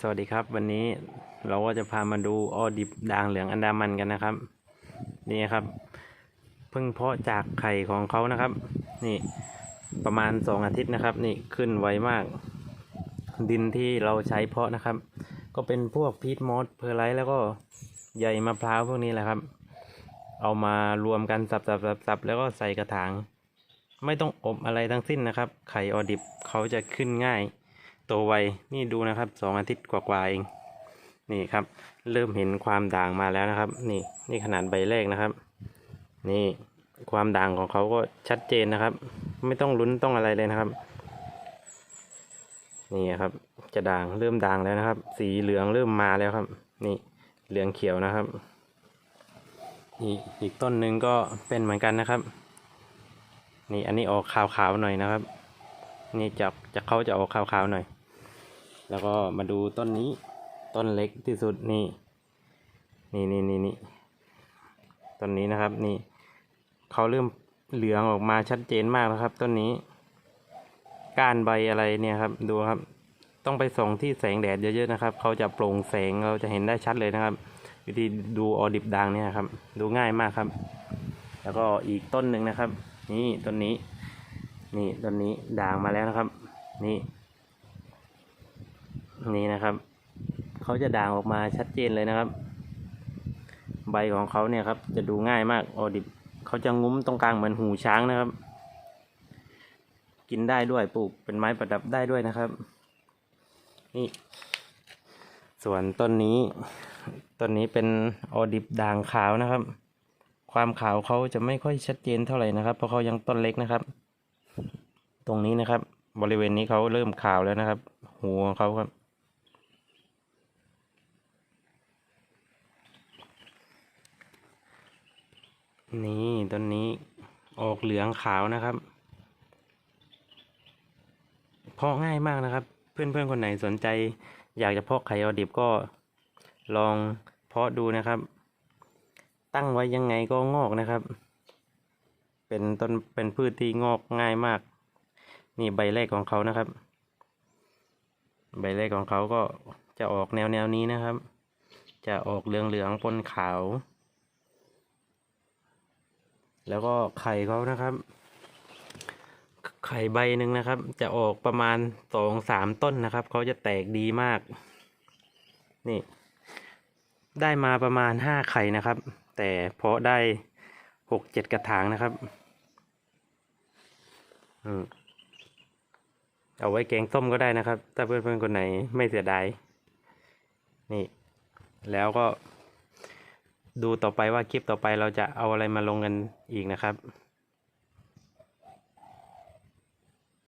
สวัสดีครับ วันนี้เราก็จะพามาดูออดิบด่างเหลืองอันดามันกันนะครับ นี่ครับเพิ่งเพาะจากไข่ของเขานะครับ นี่ประมาณสองอาทิตย์นะครับ นี่ขึ้นไวมาก ดินที่เราใช้เพาะนะครับ ก็เป็นพวกพีทมอสเพอร์ไลท์แล้วก็ใยมะพร้าวพวกนี้แหละครับ เอามารวมกันสับสับสับสับแล้วก็ใส่กระถาง ไม่ต้องอบอะไรทั้งสิ้นนะครับ ไข่ออดิบเขาจะขึ้นง่าย โตไวนี่ดูนะครับสองอาทิตย์กว่าๆเอง นี่ครับ เริ่มเห็นความด่างมาแล้วนะครับ นี่นี่ขนาดใบแรกนะครับ นี่ความด่างของเขาก็ชัดเจนนะครับ ไม่ต้องลุ้นต้องอะไรเลยนะครับ นี่ครับ จะด่างเริ่มด่างแล้วนะครับ สีเหลืองเริ่มมาแล้วครับ นี่เหลืองเขียวนะครับนี่อีกต้นหนึ่งก็เป็นเหมือนกันนะครับ นี่อันนี้ออกขาวๆหน่อยนะครับ นี่จะจะเขาจะออกขาวๆหน่อย แล้วก็มาดูต้นนี้ ต้นเล็กที่สุดนี่ นี่นี่นี่นี่ต้นนี้นะครับนี่เขาเริ่มเหลืองออกมาชัดเจนมากนะครับ ต้นนี้ ก้านใบอะไรเนี่ยครับ ดูครับ ต้องไปส่องที่แสงแดดเยอะๆนะครับเขาจะโปร่งแสงเราจะเห็นได้ชัดเลยนะครับ วิธีดูออดิบดังเนี่ยครับ ดูง่ายมากครับ แล้วก็อีกต้นหนึ่งนะครับ นี่ต้นนี้ นี่ต้นนี้ด่างมาแล้วนะครับ นี่ นี่นะครับเขาจะด่างออกมาชัดเจนเลยนะครับ ใบของเขาเนี่ยครับ จะดูง่ายมากออดิบเขาจะงุ้มตรงกลางเหมือนหูช้างนะครับ กินได้ด้วยปลูกเป็นไม้ประดับได้ด้วยนะครับ นี่ส่วนต้นนี้ต้นนี้เป็นออดิบด่างขาวนะครับ ความขาวเขาจะไม่ค่อยชัดเจนเท่าไหร่นะครับ เพราะเขายังต้นเล็กนะครับ ตรงนี้นะครับ บริเวณนี้เขาเริ่มขาวแล้วนะครับ หูของเขาครับ นี่ต้นนี้ออกเหลืองขาวนะครับ เพาะง่ายมากนะครับ เพื่อนๆคนไหนสนใจ อยากจะเพาะไข่ออดิบก็ลองเพาะดูนะครับ ตั้งไว้ยังไงก็งอกนะครับ เป็นต้นเป็นพืชที่งอกง่ายมาก นี่ใบแรกของเขานะครับ ใบแรกของเขาก็จะออกแนวแนวนี้นะครับ จะออกเหลืองเหลืองๆปนขาว แล้วก็ไข่เขานะครับ ไข่ใบหนึ่งนะครับ จะออกประมาณสองสามต้นนะครับเขาจะแตกดีมาก นี่ ได้มาประมาณห้าไข่นะครับ แต่เพาะได้หกเจ็ดกระถางนะครับอืมเอาไว้แกงส้มก็ได้นะครับ ถ้าเพื่อนๆคนไหนไม่เสียดายนี่ แล้วก็ ดูต่อไปว่าคลิปต่อไปเราจะเอาอะไรมาลงกันอีกนะครับ